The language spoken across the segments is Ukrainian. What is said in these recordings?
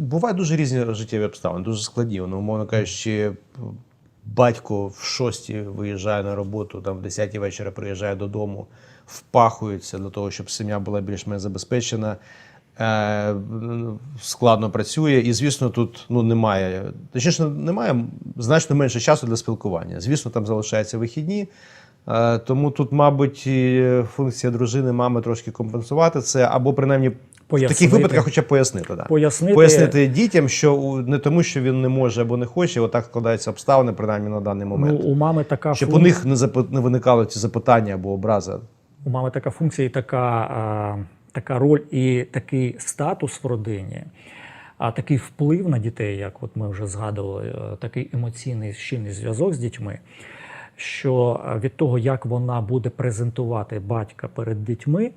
бувають дуже різні життєві обставини, дуже складні. Ну, умовно кажучи, батько в шостій виїжджає на роботу, там в 10 вечора приїжджає додому, впахується для того, щоб сім'я була більш-менш забезпечена. Е, складно працює, і звісно, тут ну немає. Точніше, немає значно менше часу для спілкування. Звісно, там залишаються вихідні. Е, Тому тут, мабуть, функція дружини, мами трошки компенсувати це, або принаймні в Пояснити. таких випадках, хоча б пояснити. Да. Пояснити. Пояснити дітям, що не тому, що він не може або не хоче, отак складаються обставини, принаймні на даний Ну, момент. у мами така щоб функ- у них не запи- не виникало ці запитання або образа. у мами така функція і така, а, така роль і такий статус в родині, а такий вплив на дітей, як от ми вже згадували, е, такий емоційний щільний зв'язок з дітьми. Що е, від того, як вона буде презентувати батька перед дітьми, е,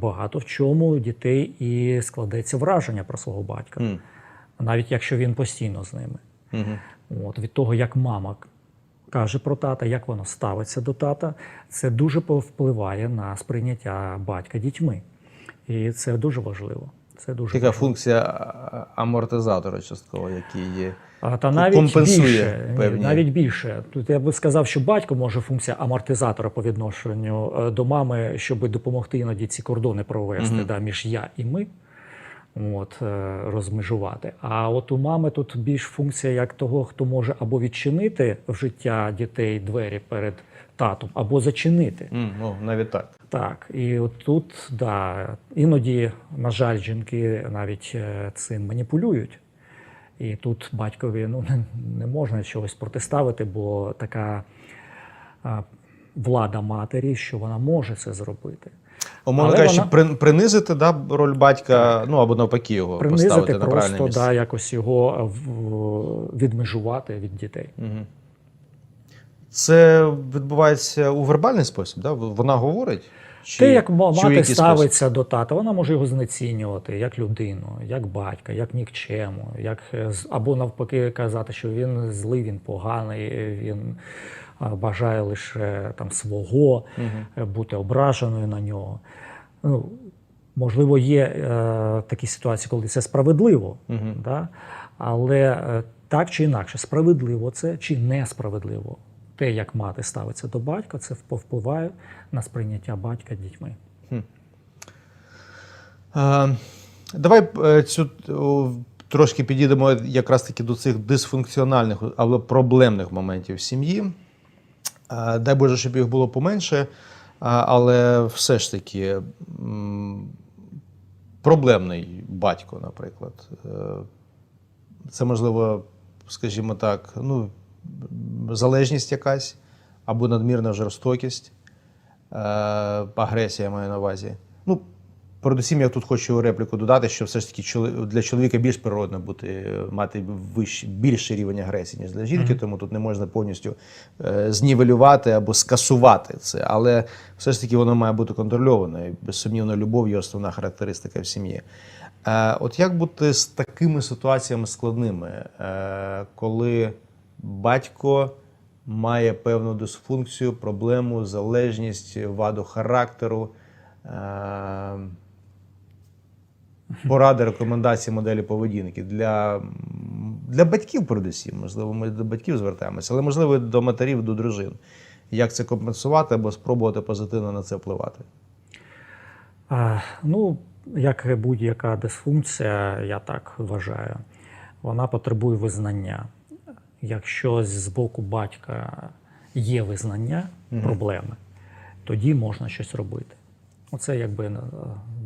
багато в чому дітей і складеться враження про свого батька, М. навіть якщо він постійно з ними. Мгм. От, від того, як мама каже про тата, як вона ставиться до тата, це дуже повпливає на сприйняття батька дітьми. І це дуже важливо. Це дуже Така важливо. функція амортизатора частково, який є. А, Та навіть компенсує більше, певні- навіть більше. Тут я би сказав, що батько може функція амортизатора по відношенню е, до мами, щоб допомогти іноді ці кордони провести Мгм. да, між я і ми. От, е, розмежувати. А от у мами тут більш функція як того, хто може або відчинити в життя дітей двері перед татом, або зачинити. М, Ну, навіть так. Так, і от тут, да, іноді, на жаль, жінки навіть е, цим маніпулюють. І тут батькові ну, не, можна чогось протиставити, бо така влада матері, що вона може це зробити. Умовно кажучи, вона- принизити да, роль батька, ну або навпаки його Принизити поставити на правильне просто да, якось його відмежувати від дітей. Мгм. Це відбувається у вербальний спосіб, да? Вона говорить? Чи, Те, як мати ставиться до тата, вона може його знецінювати як людину, як батька, як нікчему, як е, або навпаки казати, що він злий, він поганий, він бажає лише там свого, е, бути ображеною на нього. Ну, можливо, є е, такі ситуації, коли це справедливо, Мгм. да? але е, так чи інакше, справедливо це чи несправедливо. Те, як мати ставиться до батька, це повпливає на сприйняття батька дітьми. Е, Давай е, цю трошки підійдемо якраз таки до цих дисфункціональних або проблемних моментів сім'ї. Е, Дай Боже, щоб їх було поменше, але все ж таки проблемний батько, наприклад. Це можливо, скажімо так, ну, залежність якась або надмірна жорстокість, е, агресія я маю на увазі. Ну, Передусім, я тут хочу репліку додати, що все ж таки для чоловіка більш природно бути, мати вищий, більший рівень агресії, ніж для жінки, тому тут не можна повністю е, знівелювати або скасувати це. Але все ж таки воно має бути контрольовано. І безсумнівно, любов є основна характеристика в сім'ї. Е, от як бути з такими ситуаціями складними, е, коли батько має певну дисфункцію, проблему, залежність, ваду характеру? Е, поради, рекомендації моделі поведінки для, для батьків, передусім. Можливо, ми до батьків звертаємося, але можливо до матерів, до дружин. Як це компенсувати або спробувати позитивно на це впливати? А, ну, як будь-яка дисфункція, я так вважаю, вона потребує визнання. Якщо з боку батька є визнання проблеми, тоді можна щось робити. Оце якби е,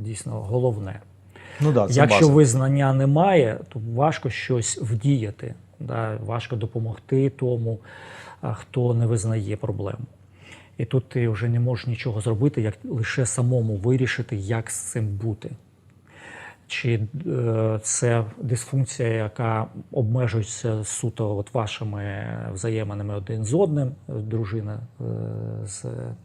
дійсно головне. Ну да, це Якщо база. визнання немає, то важко щось вдіяти. Да? Важко допомогти тому, хто не визнає проблему. І тут ти вже не можеш нічого зробити, як лише самому вирішити, як з цим бути. Чи е, це дисфункція, яка обмежується суто от вашими взаєминами один з одним, дружина е, з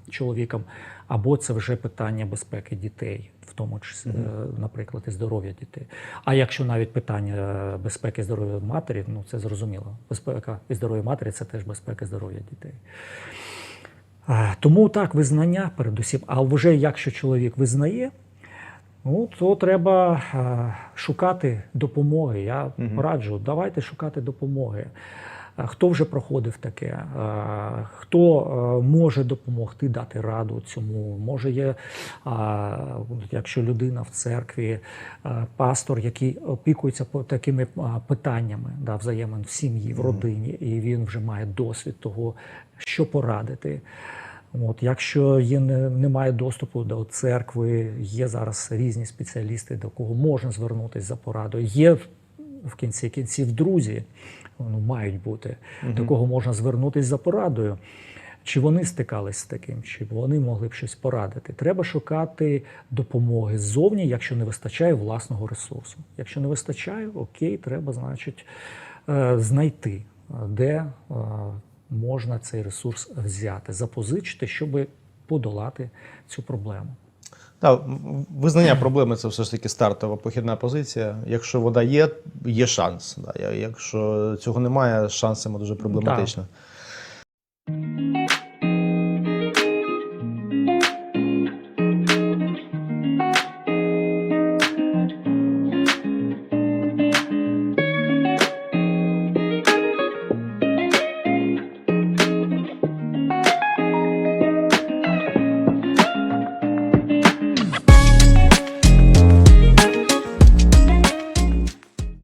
чоловіком, або це вже питання безпеки дітей, в тому числі, е, наприклад, і здоров'я дітей. А якщо навіть питання безпеки здоров'я матері, ну це зрозуміло. Безпека і здоров'я матері це теж безпека здоров'я дітей. Тому так, визнання передусім. А вже якщо чоловік визнає, Ну, то треба е, шукати допомоги. Я Мгм. раджу, давайте шукати допомоги. Хто вже проходив таке? Хто е, може допомогти дати раду цьому? Може, є, якщо людина в церкві, пастор, який опікується такими питаннями да, взаємин в сім'ї, в родині, і він вже має досвід того, що порадити. От, якщо є, немає доступу до церкви, є зараз різні спеціалісти, до кого можна звернутися за порадою. Є в- кінці кінців друзі, ну, мають бути, до кого можна звернутися за порадою. Чи вони стикались з таким, чи вони могли б щось порадити? Треба шукати допомоги ззовні, якщо не вистачає власного ресурсу. Якщо не вистачає, окей, треба, значить, е, знайти, е, де е, можна цей ресурс взяти, запозичити, щоб подолати цю проблему. Так, визнання проблеми це все ж таки стартова похідна позиція. Якщо вода є, є шанс. Да. Якщо цього немає, з шансами дуже проблематично.